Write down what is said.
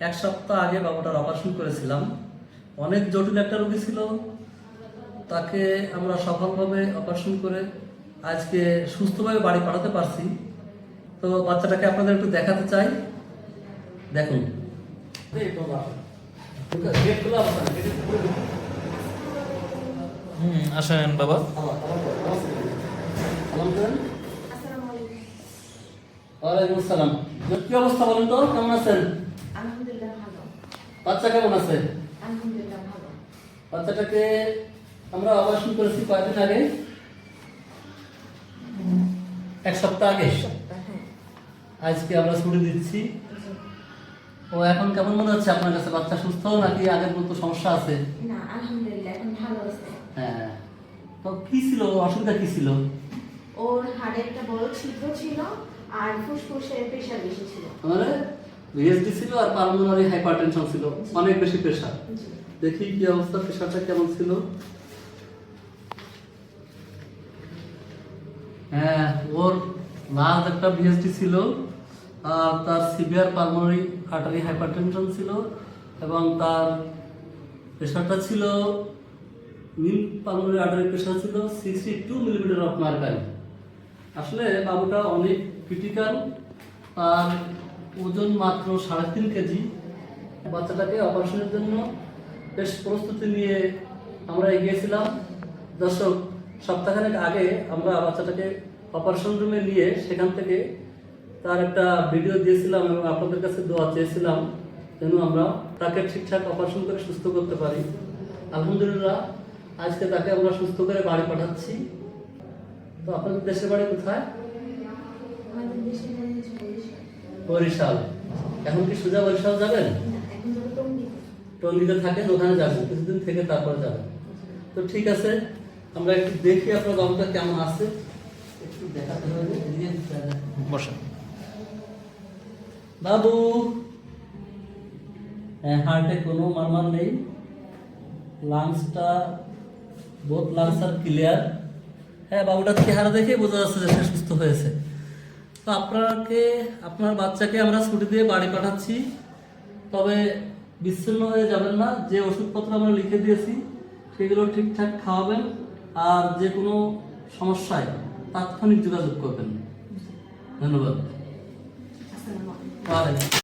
এক সপ্তাহ আগে বাবুটার অপারেশন করেছিলাম। অনেক জটিল একটা রোগী ছিল। তাকে আমরা সফলভাবে অপারেশন করে আজকে সুস্থভাবে বাড়ি পাঠাতে পারছি। তো বাচ্চাটাকে আপনাদের একটু দেখাতে চাই। দেখুন। হুম আসেন বাবা। আসসালামু ওয়ালাইকুম আসসালাম। কি অবস্থা বলেন তো? কেমন আছেন? বাচ্চা কেমন আছে? বাচ্চাটাকে আমরা অপারেশন করেছি কয়েকদিন আগে। এক সপ্তাহ আগে। হ্যাঁ। আজকে আমরা ছুটি দিচ্ছি। ও এখন কেমন মনে হচ্ছে আপনার কাছে? বাচ্চা সুস্থ নাকি আগের মতো সমস্যা আছে? না আলহামদুলিল্লাহ এখন ভালো আছে। হ্যাঁ। তো কি ছিল? অসুবিধা কি ছিল? ওর হাড়ে একটা বড় ছিদ্র ছিল আর ফুসফুসে প্রেশার বেশি ছিল। ভিএসডি ছিল আর পালমোনারি হাইপারটেনশন ছিল। অনেক বেশি প্রেশার দেখি কি অবস্থা প্রেশারটা কেমন ছিল? হ্যাঁ ওর লাস্ট একটা ভিএসডি ছিল আর তার সিভিয়ার পালমোনারি আর্টারি হাইপারটেনশন ছিল এবং তার প্রেশারটা ছিল মিন পালমোনারি আর্টারি প্রেশার ছিল sixty two millimetre of mercury আসলে বাবুটা অনেক ক্রিটিক্যাল তার ওজন মাত্র সাড়ে তিন কেজি। বাচ্চাটাকে অপারেশনের জন্য বেশ প্রস্তুতি নিয়ে আমরা এগিয়েছিলাম। দর্শক, সপ্তাহখানেক আগে আমরা বাচ্চাটাকে অপারেশন রুমে নিয়ে সেখান থেকে তার একটা ভিডিও দিয়েছিলাম এবং আপনাদের কাছে দোয়া চেয়েছিলাম যেন আমরা তাকে ঠিকঠাক অপারেশন করে সুস্থ করতে পারি। আলহামদুলিল্লাহ, আজকে তাকে আমরা সুস্থ করে বাড়ি পাঠাচ্ছি। তো আপনাদের দেশের বাড়ি কোথায়? বরিশাল। এখন কি সোজা বরিশাল যাবেন? টঙ্গিতে থাকেন ওখানে যাবেন কিছুদিন থেকে তারপরে যাবেন। তো ঠিক আছে আমরা একটু দেখি আপনার বাবুটা কেমন আছে। একটু দেখাতে হবে এদিকে বাবু! হ্যাঁ হার্টে কোনো মারমার নেই। লাংসটা বোথ লাংস আর ক্লিয়ার হ্যাঁ বাবুটার চেহারা দেখে বোঝা যাচ্ছে যে সে সুস্থ হয়েছে। তো আপনাকে আপনার বাচ্চাকে আমরা ছুটি দিয়ে বাড়ি পাঠাচ্ছি। তবে বিচ্ছিন্ন হয়ে যাবেন না যে ওষুধপত্র আমরা লিখে দিয়েছি সেগুলো ঠিকঠাক খাওয়াবেন আর যে কোনো সমস্যায় তাৎক্ষণিক যোগাযোগ করবেন। ধন্যবাদ।